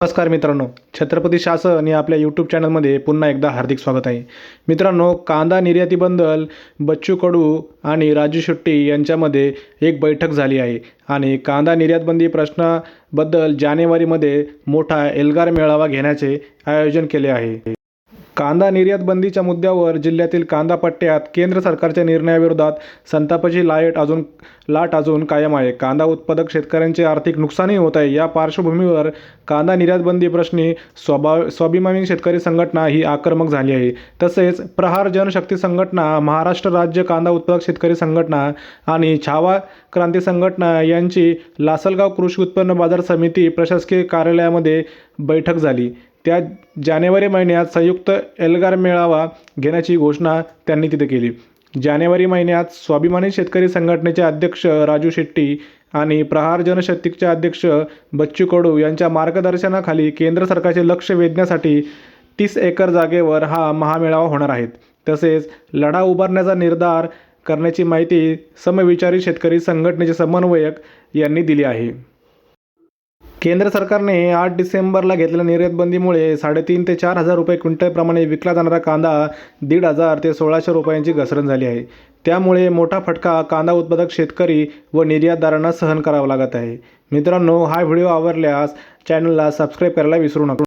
नमस्कार मित्रांनो छत्रपती शासन या आपल्या यूट्यूब चॅनलमध्ये पुन्हा एकदा हार्दिक स्वागत आहे. मित्रांनो कांदा निर्यातीबद्दल बच्चू कडू आणि राजू शेट्टी यांच्यामध्ये एक बैठक झाली आहे आणि कांदा निर्यातबंदी प्रश्नाबद्दल जानेवारीमध्ये मोठा एल्गार मेळावा घेण्याचे आयोजन केले आहे. कांदा निर्यात बंदीच्या मुद्द्यावर जिल्ह्यातील कांदा पट्ट्यात केंद्र सरकारच्या निर्णयाविरोधात संतापाची लाट अजून लाट अजून कायम आहे. कांदा उत्पादक शेतकऱ्यांचे आर्थिक नुकसानही होत आहे. या पार्श्वभूमीवर कांदा निर्यात बंदी प्रश्नी स्वभाव स्वाभिमानी शेतकरी संघटना ही आक्रमक झाली आहे. तसेच प्रहार जनशक्ती संघटना महाराष्ट्र राज्य कांदा उत्पादक शेतकरी संघटना आणि छावा क्रांती संघटना यांची लासलगाव कृषी उत्पन्न बाजार समिती प्रशासकीय कार्यालयामध्ये बैठक झाली. त्या जानेवारी महिन्यात संयुक्त एल्गार मेळावा घेण्याची घोषणा त्यांनी तिथे केली. जानेवारी महिन्यात स्वाभिमानी शेतकरी संघटनेचे अध्यक्ष राजू शेट्टी आणि प्रहार जनशक्तीचे अध्यक्ष बच्चू कडू यांच्या मार्गदर्शनाखाली केंद्र सरकारचे लक्ष वेधण्यासाठी तीस एकर जागेवर हा महामेळावा होणार आहेत तसेच लढा उभारण्याचा निर्धार करण्याची माहिती समविचारी शेतकरी संघटनेचे समन्वयक यांनी दिली आहे. केंद्र सरकारने आठ डिसेंबरला घेतलेल्या निर्यातबंदीमुळे साडेतीन ते चार हजार रुपये क्विंटलप्रमाणे विकला जाणारा कांदा दीड हजार ते सोळाशे रुपयांची घसरण झाली आहे. त्यामुळे मोठा फटका कांदा उत्पादक शेतकरी व निर्यातदारांना सहन करावा लागत आहे. मित्रांनो हा व्हिडिओ आवडल्यास चॅनलला सबस्क्राईब करायला विसरू नका.